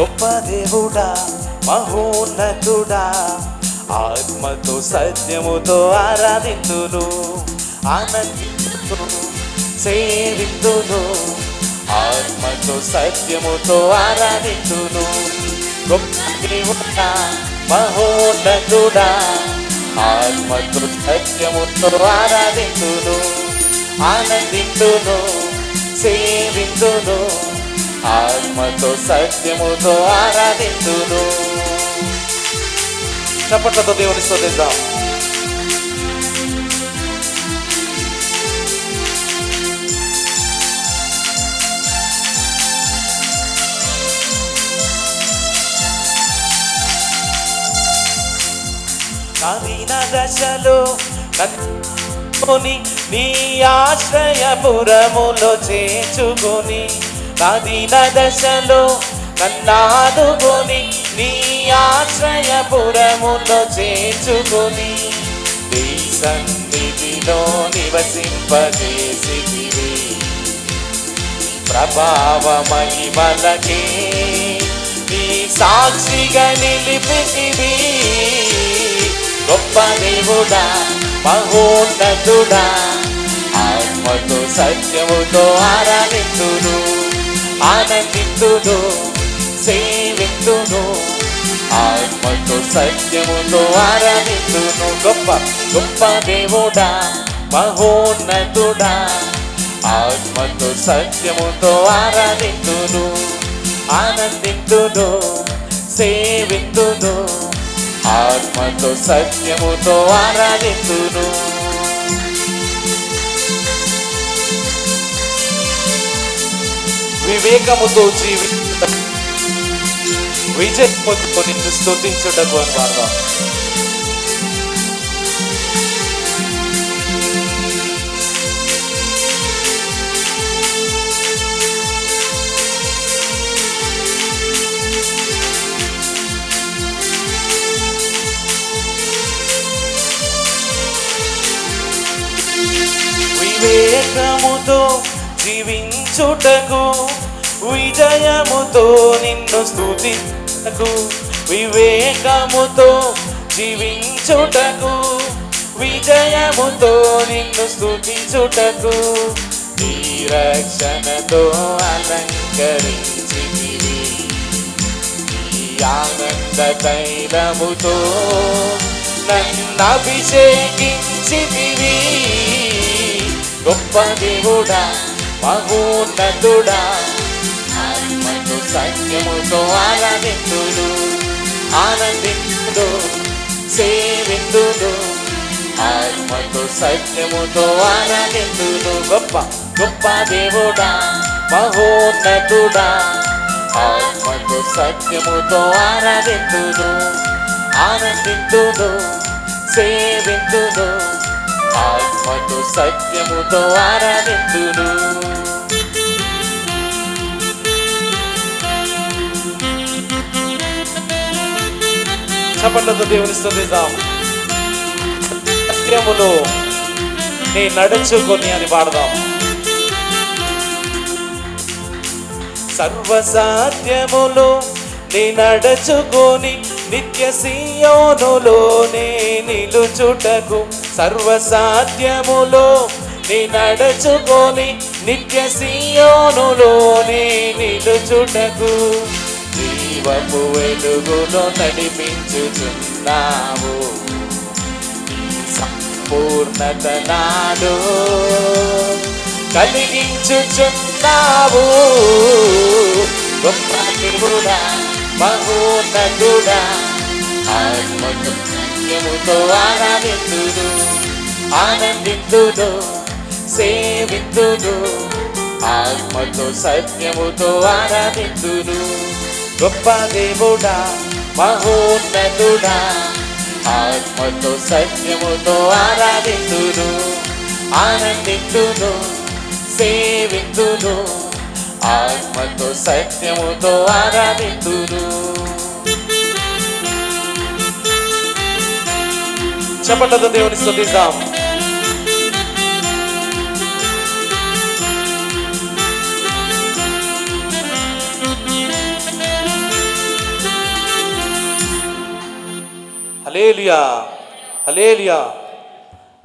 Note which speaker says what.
Speaker 1: గొప్ప దేవుడా మహోన్నతుడా. ఆత్మతో సత్యముతో ఆరాధింతును ఆనందింతును సేవింతును. ఆత్మతో సత్యముతో ఆరాధింతును. గొప్ప దేవుడా మహోన్నతుడా. ఆత్మతో సత్యముతో ఆరాధింతును ఆనందింతును సేవింతును. ఆత్మతో సత్యముతో ఆరాధింతును చప్పట్లతో దేవుని స్తుతిద్దాం. కవిన దశలో కనుకొని నీ ఆశ్రయపురములో చేర్చుకొని కవిన దశలో కన్నాదుకొని నీ ఆశ్రయపురములో చేర్చుకొని నీ సన్నిధిలో నివసింపజేసితివి. ప్రభావ మహిమలకే నీ సాక్షిగా నిలిపితివి. గొప్ప దేవుడా మహోన్నతుడా ఆత్మతో సత్యముతో ఆరాధితుడు ఆనందిందును సేవిందును ఆత్మతో సత్యముతో ఆరాధిందును గొప్ప గొప్ప దేవుడా మహోన్నతుడా. ఆత్మతో సత్యముతో ఆరాధిందును ఆనందిందును సేవిందును ఆత్మతో సత్యముతో ఆరాధిందును వివేకముతో జీవి విజయముతో నిన్ను స్థుతించుటకు అని వాడదాం వివేకముతో జీవించుటకు విజయముతో నిన్ను స్తుతించుటకు వివేకముతో జీవించుటకు విజయముతో నిన్ను స్థుతించుటకు నీ రక్షణతో అలంకరించితివి. ఈ ఆనంద తైలముతో నన్ను అభిషేకించితివి గొప్ప దేవుడా మహోన్నతుడా సత్యముతో ఆరాధింతుడు ఆనందిందుడు సేవిందుడు ఆత్మతో సత్యముతో ఆరాధింతుడు గొప్ప గొప్ప దేవుడా మహోన్నతుడా. ఆత్మతో సత్యముతో ఆరాధింతుడు ఆనందిందుడు సేవిందుడు ఆత్మతో సత్యముతో ఆరాధింతుడు చప్పట్లతో దేవుని స్తుతిద్దాం సత్యములో నీ నడుచుకొని అని పాడదాం. సర్వసాధ్యములో నీ నడచుకొని నిత్య సీయోనులోనే నిలుచుటకు సర్వసాధ్యములో నీ నడుచుకొని నిత్య సీయోనులోనే నిలుచుటకు జీవపు వెలుగులో నడిపించుతున్నావు సంపూర్ణత నాలో కలిగించుచున్నావు. గొప్ప దేవుడా మహోన్నతుడా ఆత్మతో సత్యముతో ఆరాధింతుడు ఆనందింతుడు సేవింతుడు ఆత్మతో సత్యముతో ఆరాధింతుడు గొప్ప దేవుడా మహోన్నతుడా. ఆత్మతో సత్యముతో ఆరాధింతుడు ఆనందింతుడు సేవింతుడు ఆత్మతో సత్యముతో ఆరాధింతుడు చప్పట్లతో దేవుని స్థుతిద్దాం Aleluia. Aleluia.